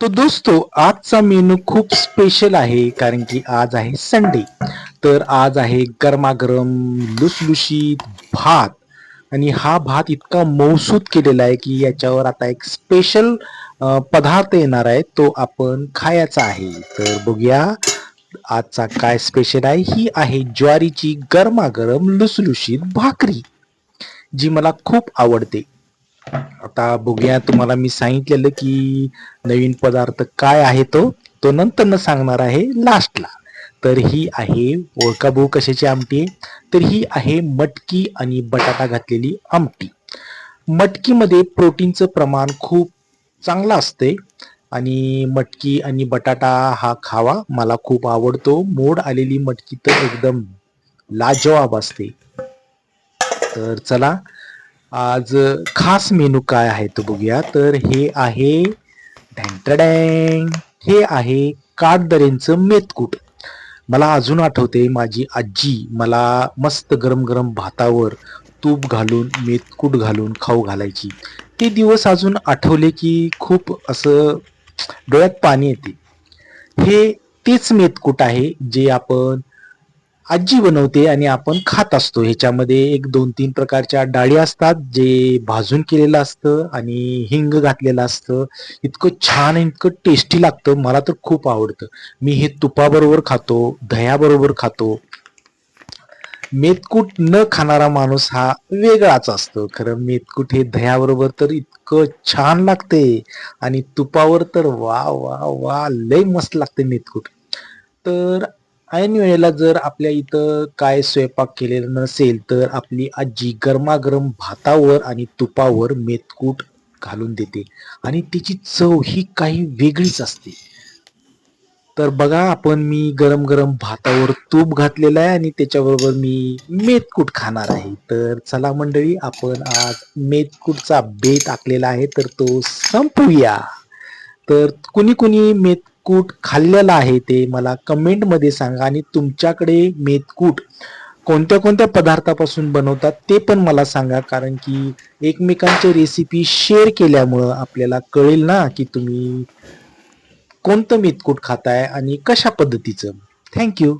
तो दोस्तो आजचा मेनू खूप स्पेशल आहे कारण की आज आहे संडे तर आज आहे गरमागरम लुसलुशीत भात. आणि हा भात इतका मौसूद केलेला आहे की याच्यावर आता एक स्पेशल पदार्थ येणार आहे तो आपण खायचा आहे. तर बघूया आजचा काय स्पेशल आहे? ही आहे ज्वारीची गरमागरम लुसलुशीत भाकरी जी मला खूप आवडते. आता बघूया तुम्हाला मी सांगितलेलं की नवीन पदार्थ काय आहे तो तो नंतर न सांगणार आहे लास्टला तर ही आहे ओळखा कशाची आमटी तर ही आहे मटकी आणि बटाटा घातलेली आमटी. मटकीमध्ये प्रोटीनचं प्रमाण खूप चांगलं असते आणि मटकी आणि बटाटा हा खावा मला खूप आवडतो. मोड आलेली मटकी तर एकदम लाजवाब असते. तर चला आज खास मेनू काय आहे तो बघूया. तर हे आहे ढँटडँग हे आहे काटदरेंचं मेतकूट. मला अजून आठवते माझी आजी मला मस्त गरम गरम भातावर तूप घालून मेतकूट घालून खाऊ घालायची. ते दिवस अजून आठवले की खूप असं डोळ्यात पाणी येते. हे तेच मेतकूट आहे जे आपण आजी बनवते आणि आपण खात असतो. ह्याच्यामध्ये एक दोन तीन प्रकारच्या डाळी असतात जे भाजून केलेलं असतं आणि हिंग घातलेलं असतं. इतकं छान इतकं टेस्टी लागतं. मला तर खूप आवडतं. मी हे तुपाबरोबर खातो दह्याबरोबर खातो. मेतकूट न खाणारा माणूस हा वेगळाच असतो. खरं मेतकूट हे दह्याबरोबर तर इतकं छान लागते आणि तुपावर तर वा वा वा लय मस्त लागते मेतकूट. तर ऐन वेळेला जर आपल्या इथं काय स्वयंपाक केलेला नसेल तर आपली आजी गरमागरम भातावर आणि तुपावर मेतकूट घालून देते. आणि तिची चव ही काही वेगळीच असते. तर बघा आपण मी गरम गरम भातावर तूप घातलेलं आहे आणि त्याच्याबरोबर मी मेतकूट खाणार आहे. तर चला मंडळी आपण आज मेतकूटचा बेत आखलेला आहे तर तो संपूया. तर कुणी कुणी मेतकूट खाल्लेलं आहे ते मला कमेंटमध्ये सांगा आणि तुमच्याकडे मेतकूट कोणत्या कोणत्या पदार्थापासून बनवतात ते पण मला सांगा. कारण की एकमेकांचे रेसिपी शेअर केल्यामुळं आपल्याला कळेल ना की तुम्ही कोणतं मेतकूट खाताय आणि कशा पद्धतीचं. थँक्यू